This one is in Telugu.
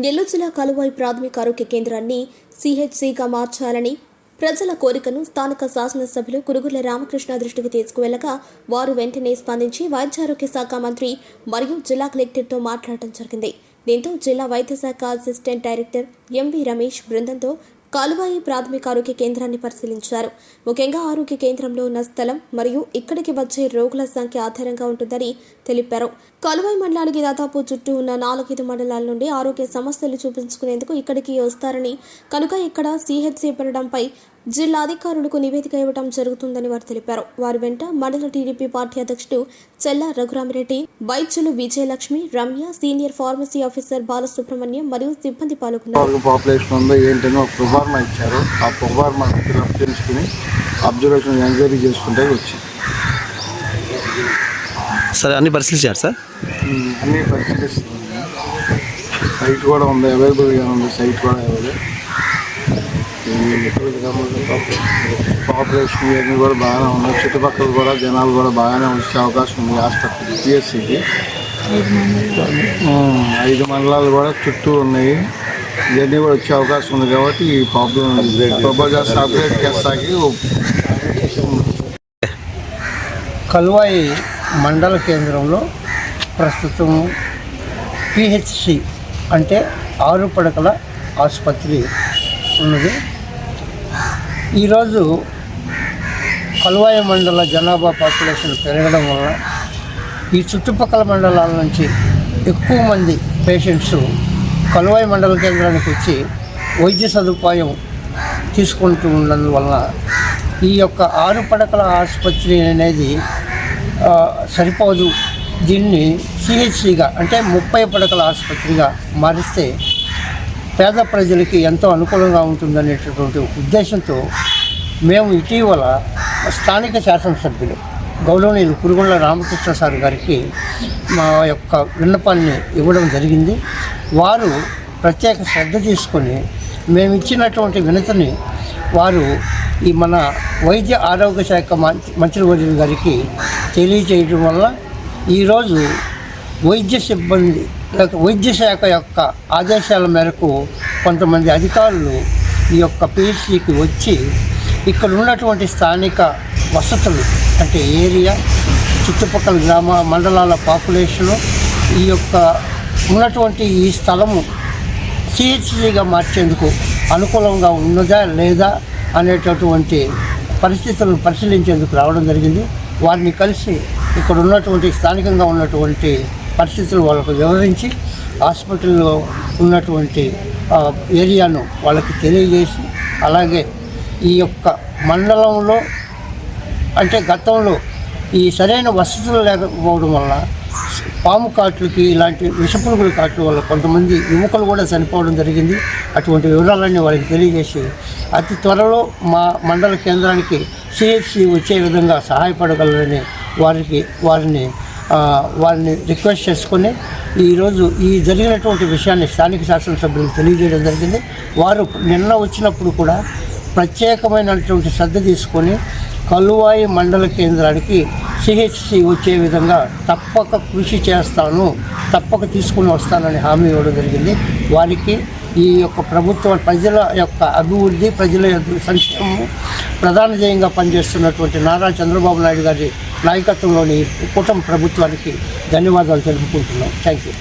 నెల్లూరు జిల్లా కలువాయి ప్రాథమిక ఆరోగ్య కేంద్రాన్ని సిహెచ్సిగా మార్చాలని ప్రజల కోరికను స్థానిక శాసనసభ్యులు కురుగుల రామకృష్ణ దృష్టికి తీసుకువెళ్ళగా వారు వెంటనే స్పందించి వైద్యారోగ్య శాఖ మంత్రి మరియు జిల్లా కలెక్టర్తో మాట్లాడటం జరిగింది. దీంతో జిల్లా వైద్య శాఖ అసిస్టెంట్ డైరెక్టర్ ఎంవి రమేష్ బృందంతో కాలువాయి ప్రాథమిక ఆరోగ్య కేంద్రాన్ని పరిశీలించారు. ముఖ్యంగా ఆరోగ్య కేంద్రంలో ఉన్న స్థలం మరియు ఇక్కడికి వచ్చే రోగుల సంఖ్య ఆధారంగా ఉంటుందని తెలిపారు. కాలువాయి మండలానికి దాదాపు చుట్టూ ఉన్న నాలుగైదు మండలాల నుండి ఆరోగ్య సమస్యలు చూపించుకునేందుకు ఇక్కడికి వస్తారని కనుక ఇక్కడ సిహెచ్సి పెట్టడంపై జిల్లా అధికారులకు నివేదిక ఇవ్వడం జరుగుతుందని వారు తెలిపారు. వారి వెంట మండల టీడీపీ పార్టీ అధ్యక్షుడు చెల్ల రఘురామిరెడ్డి వైద్యులు Vijayalakshmi Ramya senior pharmacy officer Balasubrahmanyam మరియు సిబ్బంది పాల్గొన్నారు. పాపులేషన్ ఉందో ఏంటని ఒక ప్రొఫార్మా ఇచ్చారు. ఆ ప్రొఫార్మా ఫిల్అప్ చేసుకుని అబ్జర్వేషన్ ఎంక్వైరీ చేసుకుంటే వచ్చింది. సరే అన్ని పరిశీలించారు సార్? అన్నీ పరిశీలిస్తుంది సైట్ కూడా ఉంది అవైలబుల్గా ఉంది సైట్ కూడా అవైలబుల్. పాపులేషన్ ఇవన్నీ కూడా బాగానే ఉన్నాయి. చుట్టుపక్కల కూడా జనాలు కూడా బాగానే వచ్చే అవకాశం ఉంది. హాస్పిటల్ పిఎస్సికి ఐదు మండలాలు కూడా చుట్టూ ఉన్నాయి. ఇవన్నీ కూడా వచ్చే అవకాశం ఉంది కాబట్టి ఈ ప్రాబ్లం ప్రపోజల్ సపరేట్ చేస్తాకి కల్వాయి మండల కేంద్రంలో ప్రస్తుతం పిహెచ్సి అంటే ఆరు పడకల ఆసుపత్రి ఉన్నది. ఈరోజు కలువాయ మండల జనాభా పాపులేషన్ పెరగడం వల్ల ఈ చుట్టుపక్కల మండలాల నుంచి ఎక్కువ మంది పేషెంట్స్ కలువాయి మండల కేంద్రానికి వచ్చి వైద్య సదుపాయం తీసుకుంటూ ఉన్నందువల్ల ఈ యొక్క ఆరు పడకల ఆసుపత్రి అనేది సరిపోదు. దీన్ని సిహెచ్సిగా అంటే ముప్పై పడకల ఆసుపత్రిగా మారిస్తే పేద ప్రజలకి ఎంతో అనుకూలంగా ఉంటుందనేటటువంటి ఉద్దేశంతో మేము ఇటీవల స్థానిక శాసనసభ్యులు గౌరవనీయులు కురుగుళ్ళ రామకృష్ణ సార్ గారికి మా యొక్క విన్నపాన్ని ఇవ్వడం జరిగింది. వారు ప్రత్యేక శ్రద్ధ తీసుకొని మేము ఇచ్చినటువంటి వినతిని వారు ఈ మన వైద్య ఆరోగ్య శాఖ మంత్రి మంత్రివర్యులు గారికి తెలియజేయడం వల్ల ఈరోజు వైద్య సిబ్బంది లేక వైద్య శాఖ యొక్క ఆదేశాల మేరకు కొంతమంది అధికారులు ఈ యొక్క పిహెచ్సికి వచ్చి ఇక్కడ ఉన్నటువంటి స్థానిక వసతులు అంటే ఏరియా చుట్టుపక్కల గ్రామ మండలాల పాపులేషను ఈ యొక్క ఉన్నటువంటి ఈ స్థలము సిహెచ్సిగా మార్చేందుకు అనుకూలంగా ఉన్నదా లేదా అనేటటువంటి పరిస్థితులను పరిశీలించేందుకు రావడం జరిగింది. వారిని కలిసి ఇక్కడ ఉన్నటువంటి స్థానికంగా ఉన్నటువంటి పరిస్థితులు వాళ్ళకు వివరించి హాస్పిటల్లో ఉన్నటువంటి ఏరియాను వాళ్ళకి తెలియజేసి అలాగే ఈ యొక్క మండలంలో అంటే గతంలో ఈ సరైన వసతులు లేకపోవడం వల్ల పాము కాట్లకి ఇలాంటి విషపురుగుల కాట్ల వల్ల కొంతమంది యువకులు కూడా చనిపోవడం జరిగింది. అటువంటి వివరాలన్నీ వాళ్ళకి తెలియజేసి అతి త్వరలో మా మండల కేంద్రానికి సిహెచ్సి వచ్చే విధంగా సహాయపడగలరని వారికి వారిని వారిని రిక్వెస్ట్ చేసుకుని ఈరోజు ఈ జరిగినటువంటి విషయాన్ని స్థానిక శాసనసభ్యులకు తెలియజేయడం జరిగింది. వారు నిన్న వచ్చినప్పుడు కూడా ప్రత్యేకమైనటువంటి శ్రద్ధ తీసుకొని కలువాయి మండల కేంద్రానికి సిహెచ్సి వచ్చే విధంగా తప్పక కృషి చేస్తాను తప్పక తీసుకుని వస్తానని హామీ ఇవ్వడం జరిగింది. వారికి ఈ యొక్క ప్రభుత్వం ప్రజల యొక్క అభివృద్ధి ప్రజల సంక్షేమం ప్రధాన ధ్యేయంగా పనిచేస్తున్నటువంటి నారా చంద్రబాబు నాయుడు గారి నాయకత్వంలోని కుటుంబ ప్రభుత్వానికి ధన్యవాదాలు తెలుపుకుంటున్నాం. Thank you